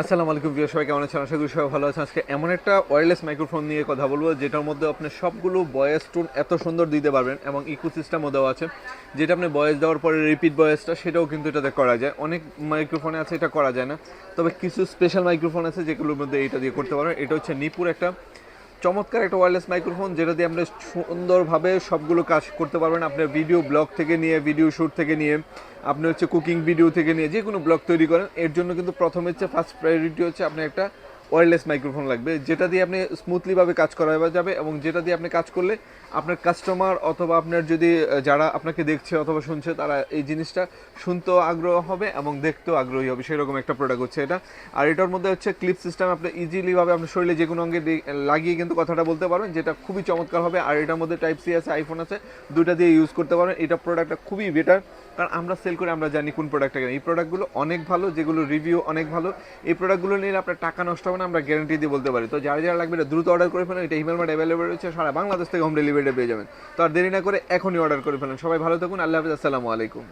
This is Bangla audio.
আসসালামু আলাইকুম প্রিয় সবাই কেমন আছেন? আশা করি সবাই ভালো আছেন। আজকে এমন একটা ওয়্যারলেস মাইক্রোফোন নিয়ে কথা বলব, যেটার মধ্যে আপনি সবগুলো ভয়েস টোন এত সুন্দর দিতে পারবেন এবং ইকোসিস্টেমও দেওয়া আছে। যেটা আপনি ভয়েস দেওয়ার পরে রিপিট ভয়েসটা সেটাও কিন্তু এটাতে করা যায়। অনেক মাইক্রোফোনে আছে, এটা করা যায় না। তবে কিছু স্পেশাল মাইক্রোফোন আছে, যেগুলোর মধ্যে এটা দিয়ে করতে পারবেন। এটা হচ্ছে নিপুর একটা চমৎকার একটা ওয়্যারলেস মাইক্রোফোন যেটা দিয়ে আপনি সুন্দরভাবে সবগুলো কাজ করতে পারবেন আপনার ভিডিও ব্লগ থেকে নিয়ে ভিডিও শ্যুট থেকে নিয়ে, আপনি হচ্ছে কুকিং ভিডিও থেকে নিয়ে যে কোনো ব্লগ তৈরি করেন। এর জন্য কিন্তু প্রথমে হচ্ছে ফার্স্ট প্রায়োরিটি হচ্ছে আপনি একটা ওয়্যারলেস মাইক্রোফোন লাগবে, যেটা দিয়ে আপনি স্মুথলিভাবে কাজ করা যাবে এবং যেটা দিয়ে আপনি কাজ করলে আপনার কাস্টমার অথবা আপনার যদি যারা আপনাকে দেখছে অথবা শুনছে, তারা এই জিনিসটা শুনতেও আগ্রহ হবে এবং দেখতেও আগ্রহী হবে। সেরকম একটা প্রোডাক্ট হচ্ছে এটা। আর এটার মধ্যে হচ্ছে ক্লিপ সিস্টেম আপনি ইজিলিভাবে আপনার শরীরে যে কোনো অঙ্গে লাগিয়ে কিন্তু কথাটা বলতে পারবেন, যেটা খুবই চমৎকার হবে। আর এটার মধ্যে টাইপ সি আছে আইফোন আছে, দুইটা দিয়ে ইউজ করতে পারবেন। এটা প্রোডাক্টটা খুবই বেটার কারণ আমরা সেল করে আমরা জানি কোন প্রোডাক্টটা কেন এই প্রোডাক্টগুলো অনেক ভালো, যেগুলো রিভিউ অনেক ভালো। এই প্রোডাক্টগুলো নিলে আপনার টাকা নষ্ট হবে না, আমরা গ্যারান্টি দিয়ে বলতে পারি। তো যারা যারা লাগবে এটা দ্রুত অর্ডার করে ফেলেন, এটা হিমেল মার্ট অ্যাভেলেবেল রয়েছে, সারা বাংলাদেশ থেকে হোম ডেলিভারি পেয়ে যাবেন। তো আর দেরি না করে এখনই অর্ডার করে ফেলেন। সবাই ভালো থাকুন, আল্লাহ হাফিজ, আসসালামু আলাইকুম।